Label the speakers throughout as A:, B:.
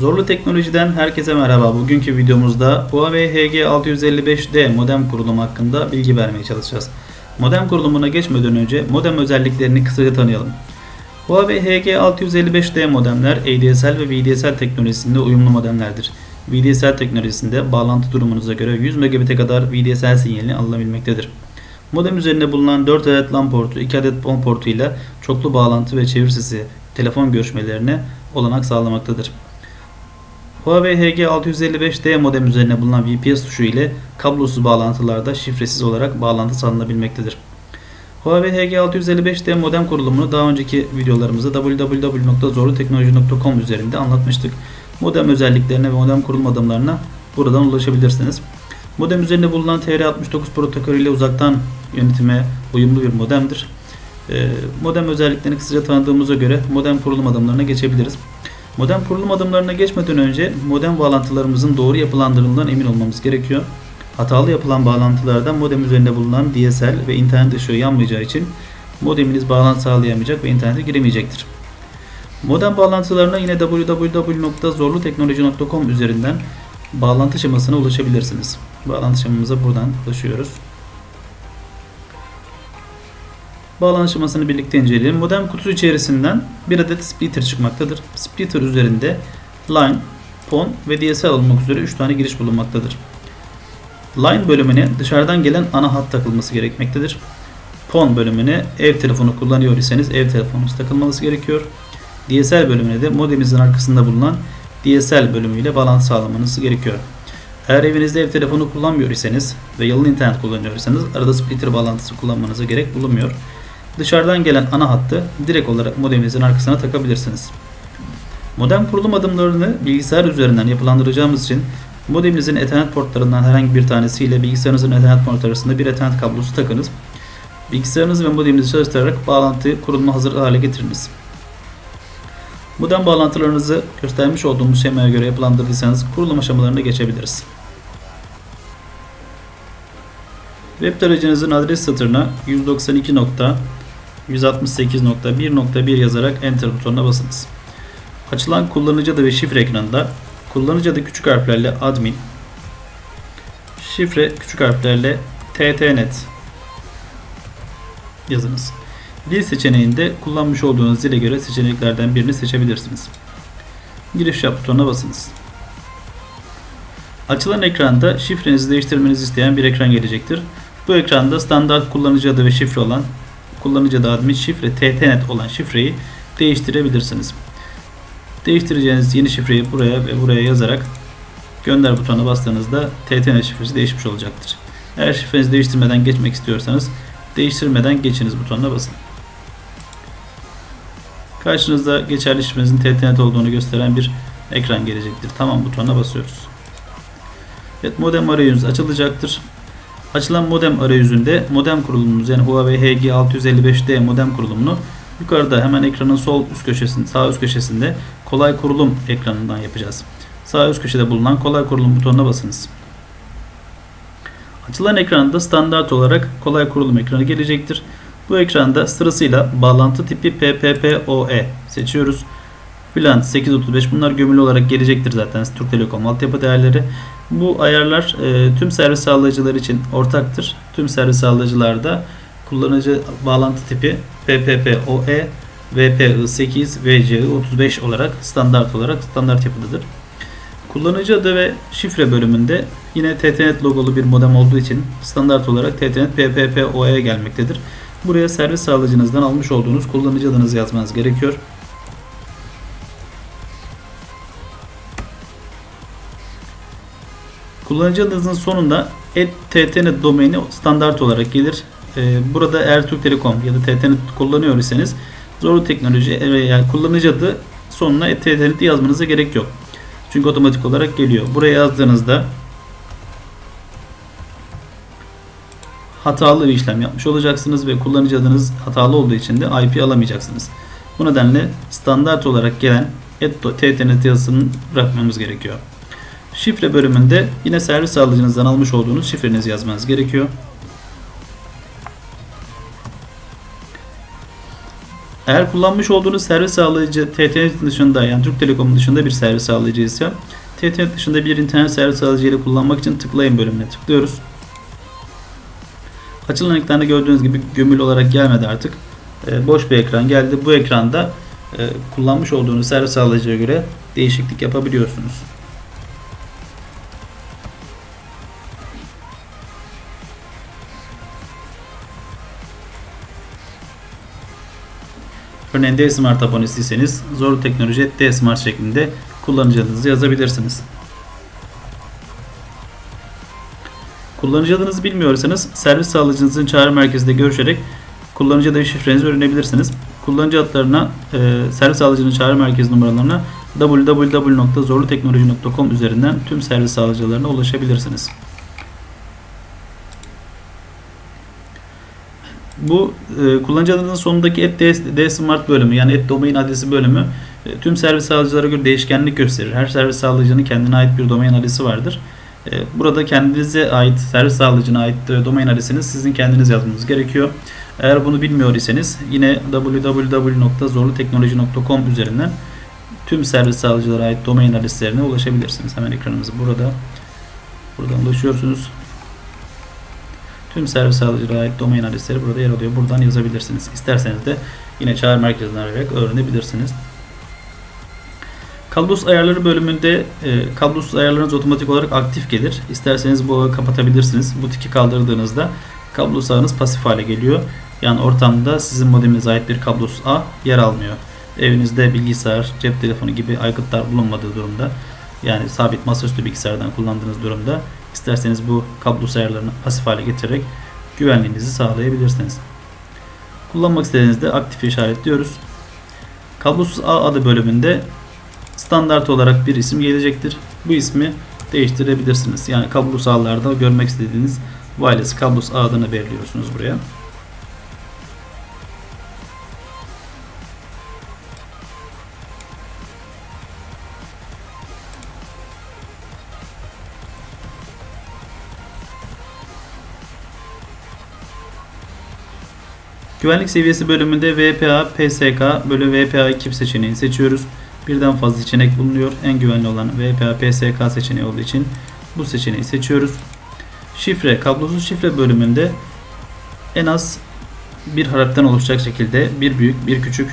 A: Zorlu Teknoloji'den herkese merhaba. Bugünkü videomuzda Huawei HG655D modem kurulumu hakkında bilgi vermeye çalışacağız. Modem kurulumuna geçmeden önce modem özelliklerini kısaca tanıyalım. Huawei HG655D modemler ADSL ve VDSL teknolojisinde uyumlu modemlerdir. VDSL teknolojisinde bağlantı durumunuza göre 100 megabit'e kadar VDSL sinyalini alınabilmektedir. Modem üzerinde bulunan 4 adet LAN portu, 2 adet PON portu ile çoklu bağlantı ve çevir sesi telefon görüşmelerine olanak sağlamaktadır. Huawei HG655D modem üzerine bulunan VPS tuşu ile kablosuz bağlantılarda şifresiz olarak bağlantı sağlanabilmektedir. Huawei HG655D modem kurulumunu daha önceki videolarımızda www.zorluteknoloji.com üzerinde anlatmıştık. Modem özelliklerine ve modem kurulum adımlarına buradan ulaşabilirsiniz. Modem üzerinde bulunan TR69 protokolü ile uzaktan yönetime uyumlu bir modemdir. Ee, Modem özelliklerini kısaca tanıdığımıza göre modem kurulum adımlarına geçebiliriz. Modem kurulum adımlarına geçmeden önce modem bağlantılarımızın doğru yapılandırıldığından emin olmamız gerekiyor. Hatalı yapılan bağlantılarda modem üzerinde bulunan DSL ve internet ışığı yanmayacağı için modeminiz bağlantı sağlayamayacak ve internete giremeyecektir. Modem bağlantılarına yine www.zorluteknoloji.com üzerinden bağlantı şemasına ulaşabilirsiniz. Bağlantı şemamıza buradan ulaşıyoruz. Bağlantı şemasını birlikte inceleyelim. Modem kutusu içerisinden bir adet splitter çıkmaktadır. Splitter üzerinde line, PON ve DSL olmak üzere 3 tane giriş bulunmaktadır. Line bölümüne dışarıdan gelen ana hat takılması gerekmektedir. PON bölümüne ev telefonu kullanıyor iseniz ev telefonunuz takılması gerekiyor. DSL bölümüne de modeminizin arkasında bulunan DSL bölümüyle bağlantı sağlamanız gerekiyor. Eğer evinizde ev telefonu kullanmıyor iseniz ve yalın internet kullanıyorsanız arada splitter bağlantısı kullanmanıza gerek bulunmuyor. Dışarıdan gelen ana hattı direkt olarak modeminizin arkasına takabilirsiniz. Modem kurulum adımlarını bilgisayar üzerinden yapılandıracağımız için modeminizin Ethernet portlarından herhangi bir tanesiyle bilgisayarınızın Ethernet port arasında bir Ethernet kablosu takınız. Bilgisayarınızı ve modeminizi çalıştırarak bağlantıyı kurulma hazır hale getiriniz. Modem bağlantılarınızı göstermiş olduğumuz şemaya göre yapılandırdıysanız kurulum aşamalarına geçebiliriz. Web tarayıcınızın adres satırına 192.168.1.1 yazarak Enter butonuna basınız. Açılan kullanıcı adı ve şifre ekranında kullanıcı adı küçük harflerle admin, şifre küçük harflerle ttnet yazınız. Dil seçeneğinde kullanmış olduğunuz dile göre seçeneklerden birini seçebilirsiniz. Giriş yap butonuna basınız. Açılan ekranda şifrenizi değiştirmenizi isteyen bir ekran gelecektir. Bu ekranda standart kullanıcı adı ve şifre olan kullanıcı adı admin şifre ttnet olan şifreyi değiştirebilirsiniz. Değiştireceğiniz yeni şifreyi buraya ve buraya yazarak gönder butonuna bastığınızda ttnet şifresi değişmiş olacaktır. Eğer şifrenizi değiştirmeden geçmek istiyorsanız değiştirmeden geçiniz butonuna basın. Karşınızda geçerli şifrenizin ttnet olduğunu gösteren bir ekran gelecektir. Tamam butonuna basıyoruz. Evet modem arayüzünüz açılacaktır. Açılan modem arayüzünde modem kurulumunuz yani Huawei HG655D modem kurulumunu yukarıda hemen ekranın sol üst köşesinde sağ üst köşesinde kolay kurulum ekranından yapacağız. Sağ üst köşede bulunan kolay kurulum butonuna basınız. Açılan ekranda standart olarak kolay kurulum ekranı gelecektir. Bu ekranda sırasıyla bağlantı tipi PPPoE seçiyoruz. Filan 835 bunlar gömülü olarak gelecektir zaten Türk Telekom altyapı değerleri. Bu ayarlar e, tüm servis sağlayıcılar için ortaktır. Tüm servis sağlayıcılarda kullanıcı bağlantı tipi PPPoE VPI8 VCI35 olarak standart olarak standart yapıdadır. Kullanıcı adı ve şifre bölümünde yine TTNet logolu bir modem olduğu için standart olarak TTNet PPPoE gelmektedir. Buraya servis sağlayıcınızdan almış olduğunuz kullanıcı adınızı yazmanız gerekiyor. Kullanıcı adınızın sonunda ttnet domaini standart olarak gelir. Burada eğer Türk Telekom ya da ttnet kullanıyor iseniz zorlu teknoloji yani kullanıcı adı sonuna ttnet yazmanıza gerek yok. Çünkü otomatik olarak geliyor. Buraya yazdığınızda hatalı bir işlem yapmış olacaksınız ve kullanıcı adınız hatalı olduğu için de IP alamayacaksınız. Bu nedenle standart olarak gelen ttnet yazısını bırakmamız gerekiyor. Şifre bölümünde yine servis sağlayıcınızdan almış olduğunuz şifrenizi yazmanız gerekiyor. Eğer kullanmış olduğunuz servis sağlayıcı TTNet dışında yani Türk Telekom dışında bir servis sağlayıcı ise TTNet dışında bir internet servis sağlayıcı ile kullanmak için tıklayın bölümüne tıklıyoruz. Açılan ekranda gördüğünüz gibi gömülü olarak gelmedi artık. E, boş bir ekran geldi. Bu ekranda e, kullanmış olduğunuz servis sağlayıcıya göre değişiklik yapabiliyorsunuz. Örneğin D-Smart abonesiyseniz Zorlu Teknoloji D-Smart şeklinde kullanıcı yazabilirsiniz. Kullanıcı adınızı bilmiyorsanız servis sağlayıcınızın çağrı merkezinde görüşerek kullanıcı adı ve şifrenizi öğrenebilirsiniz. Kullanıcı adlarına, e, servis sağlayıcının çağrı merkezi numaralarına www.zorluteknoloji.com üzerinden tüm servis sağlayıcılarına ulaşabilirsiniz. Bu e, kullanıcı adının sonundaki et dsmart bölümü yani et domain adresi bölümü e, tüm servis sağlayıcılara göre değişkenlik gösterir. Her servis sağlayıcının kendine ait bir domain adresi vardır. E, burada kendinize ait servis sağlayıcına ait e, domain adresini sizin kendiniz yazmanız gerekiyor. Eğer bunu bilmiyor iseniz yine www.zorluteknoloji.com üzerinden tüm servis sağlayıcılara ait domain adreslerine ulaşabilirsiniz. Hemen ekranımızı burada buradan ulaşıyorsunuz. Tüm servis sağlayıcılara ait domain adresleri burada yer alıyor. Buradan yazabilirsiniz. İsterseniz de yine çağrı merkezinden arayarak öğrenebilirsiniz. Kablosuz ayarları bölümünde e, kablosuz ayarlarınız otomatik olarak aktif gelir. İsterseniz bu kapatabilirsiniz. Bu tiki kaldırdığınızda kablosuz ağınız pasif hale geliyor. Yani ortamda sizin modeminize ait bir kablosuz ağ yer almıyor. Evinizde bilgisayar, cep telefonu gibi aygıtlar bulunmadığı durumda yani sabit masaüstü bilgisayardan kullandığınız durumda isterseniz bu kablosuz ayarlarını pasif hale getirerek güvenliğinizi sağlayabilirsiniz. Kullanmak istediğinizde aktif işaretliyoruz. Kablosuz ağ adı bölümünde standart olarak bir isim gelecektir. Bu ismi değiştirebilirsiniz. Yani kablosuz ağlarda görmek istediğiniz wireless kablosuz ağ adını belirliyorsunuz buraya. Güvenlik seviyesi bölümünde VPA, PSK böyle VPA 2 seçeneğini seçiyoruz. Birden fazla seçenek bulunuyor. En güvenli olan VPA, PSK seçeneği olduğu için bu seçeneği seçiyoruz. Şifre, kablosuz şifre bölümünde en az bir harften oluşacak şekilde bir büyük, bir küçük,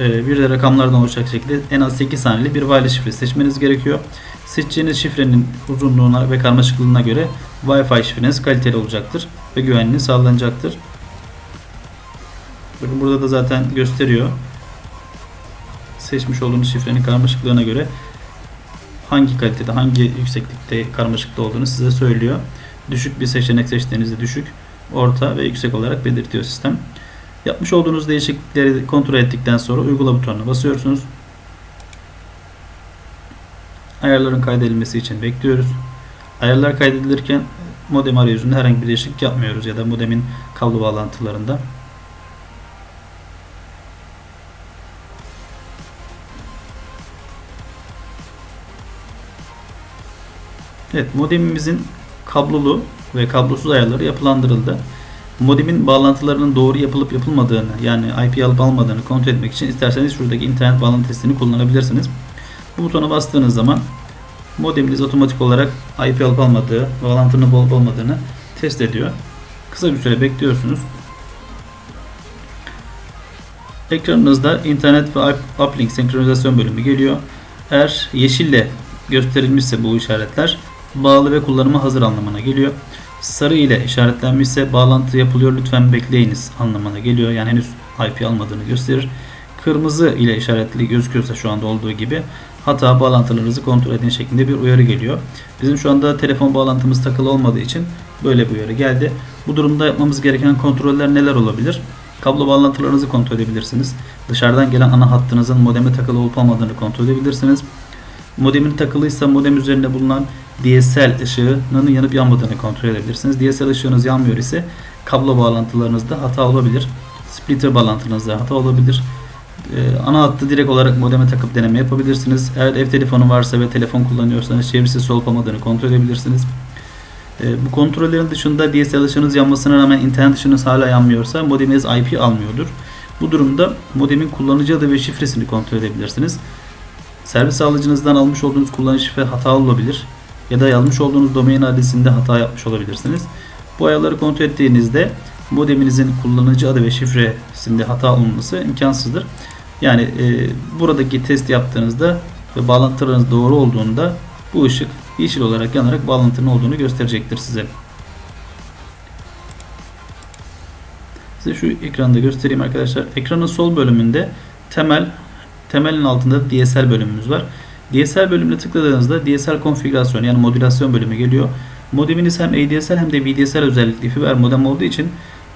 A: e, bir de rakamlardan oluşacak şekilde en az 8 haneli bir wireless şifre seçmeniz gerekiyor. Seçeceğiniz şifrenin uzunluğuna ve karmaşıklığına göre Wi-Fi şifreniz kaliteli olacaktır ve güvenliği sağlanacaktır. Bakın burada da zaten gösteriyor. Seçmiş olduğunuz şifrenin karmaşıklığına göre hangi kalitede, hangi yükseklikte karmaşıkta olduğunu size söylüyor. Düşük bir seçenek seçtiğinizde düşük, orta ve yüksek olarak belirtiyor sistem. Yapmış olduğunuz değişiklikleri kontrol ettikten sonra uygula butonuna basıyorsunuz. Ayarların kaydedilmesi için bekliyoruz. Ayarlar kaydedilirken modem arayüzünde herhangi bir değişiklik yapmıyoruz ya da modemin kablo bağlantılarında. Evet modemimizin kablolu ve kablosuz ayarları yapılandırıldı. Modemin bağlantılarının doğru yapılıp yapılmadığını yani IP alıp almadığını kontrol etmek için isterseniz şuradaki internet bağlantı testini kullanabilirsiniz. Bu butona bastığınız zaman modeminiz otomatik olarak IP alıp almadığı, bağlantının olup olmadığını test ediyor. Kısa bir süre bekliyorsunuz. Ekranınızda internet ve uplink senkronizasyon bölümü geliyor. Eğer yeşille gösterilmişse bu işaretler bağlı ve kullanıma hazır anlamına geliyor. Sarı ile işaretlenmişse bağlantı yapılıyor lütfen bekleyiniz anlamına geliyor. Yani henüz IP almadığını gösterir. Kırmızı ile işaretli gözüküyorsa şu anda olduğu gibi hata bağlantılarınızı kontrol edin şeklinde bir uyarı geliyor. Bizim şu anda telefon bağlantımız takılı olmadığı için böyle bir uyarı geldi. Bu durumda yapmamız gereken kontroller neler olabilir? Kablo bağlantılarınızı kontrol edebilirsiniz. Dışarıdan gelen ana hattınızın modeme takılı olup olmadığını kontrol edebilirsiniz. Modemin takılıysa modem üzerinde bulunan DSL ışığının yanıp yanmadığını kontrol edebilirsiniz. DSL ışığınız yanmıyor ise kablo bağlantılarınızda hata olabilir. Splitter bağlantınızda hata olabilir. Ee, ana hattı direkt olarak modeme takıp deneme yapabilirsiniz. Eğer ev telefonu varsa ve telefon kullanıyorsanız çevresiz olup olmadığını kontrol edebilirsiniz. Ee, bu kontrollerin dışında DSL ışığınız yanmasına rağmen internet ışığınız hala yanmıyorsa modeminiz IP almıyordur. Bu durumda modemin kullanıcı adı ve şifresini kontrol edebilirsiniz. Servis sağlayıcınızdan almış olduğunuz kullanıcı şifre hata olabilir ya da yazmış olduğunuz domain adresinde hata yapmış olabilirsiniz. Bu ayarları kontrol ettiğinizde modeminizin kullanıcı adı ve şifresinde hata olması imkansızdır. Yani e, buradaki test yaptığınızda ve bağlantılarınız doğru olduğunda bu ışık yeşil olarak yanarak bağlantının olduğunu gösterecektir size. Size şu ekranda göstereyim arkadaşlar. Ekranın sol bölümünde temel temelin altında DSL bölümümüz var. DSL bölümüne tıkladığınızda DSL konfigürasyon yani modülasyon bölümü geliyor. Modeminiz hem ADSL hem de VDSL özellikli fiber modem olduğu için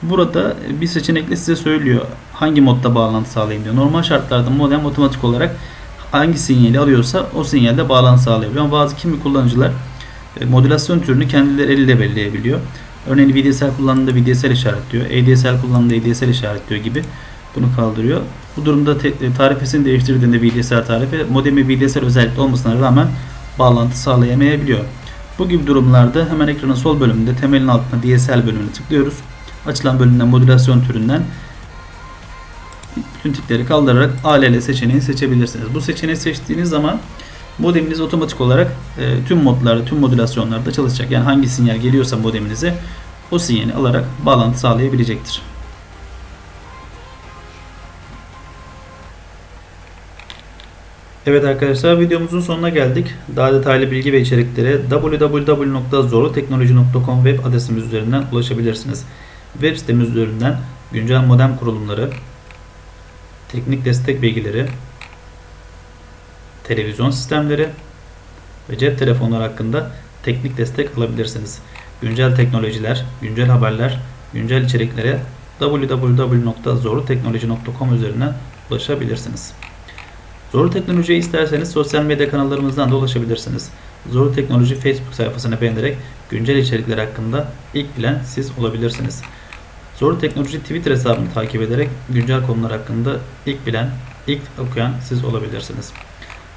A: burada bir seçenekle size söylüyor hangi modda bağlantı sağlayayım diyor. Normal şartlarda modem otomatik olarak hangi sinyali alıyorsa o sinyalde bağlantı sağlayabiliyor. Ama bazı kimi kullanıcılar e, modülasyon türünü kendileri eliyle belirleyebiliyor. Örneğin VDSL kullandığında VDSL işaretliyor. ADSL kullandığında ADSL işaretliyor gibi bunu kaldırıyor. Bu durumda e, tarifesini değiştirdiğinde VDSL tarifi modemi VDSL özellikle olmasına rağmen bağlantı sağlayamayabiliyor. Bu gibi durumlarda hemen ekranın sol bölümünde temelin altına DSL bölümüne tıklıyoruz. Açılan bölümden modülasyon türünden bütün tikleri kaldırarak ALL seçeneğini seçebilirsiniz. Bu seçeneği seçtiğiniz zaman modeminiz otomatik olarak e, tüm modlarda, tüm modülasyonlarda çalışacak. Yani hangi sinyal geliyorsa modeminize o sinyali alarak bağlantı sağlayabilecektir. Evet arkadaşlar videomuzun sonuna geldik. Daha detaylı bilgi ve içeriklere www.zorluteknoloji.com web adresimiz üzerinden ulaşabilirsiniz. Web sitemiz üzerinden güncel modem kurulumları, teknik destek bilgileri, televizyon sistemleri ve cep telefonları hakkında teknik destek alabilirsiniz. Güncel teknolojiler, güncel haberler, güncel içeriklere www.zorluteknoloji.com üzerinden ulaşabilirsiniz. Zorlu Teknoloji'yi isterseniz sosyal medya kanallarımızdan da ulaşabilirsiniz. Zorlu Teknoloji Facebook sayfasını beğenerek güncel içerikler hakkında ilk bilen siz olabilirsiniz. Zorlu Teknoloji Twitter hesabını takip ederek güncel konular hakkında ilk bilen, ilk okuyan siz olabilirsiniz.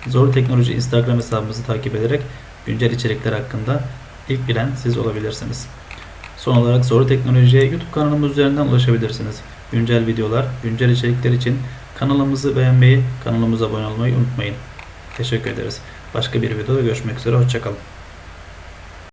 A: Zorlu Teknoloji Instagram hesabımızı takip ederek güncel içerikler hakkında ilk bilen siz olabilirsiniz. Son olarak Zorlu Teknoloji'ye YouTube kanalımız üzerinden ulaşabilirsiniz. Güncel videolar, güncel içerikler için kanalımızı beğenmeyi, kanalımıza abone olmayı unutmayın. Teşekkür ederiz. Başka bir videoda görüşmek üzere. Hoşçakalın.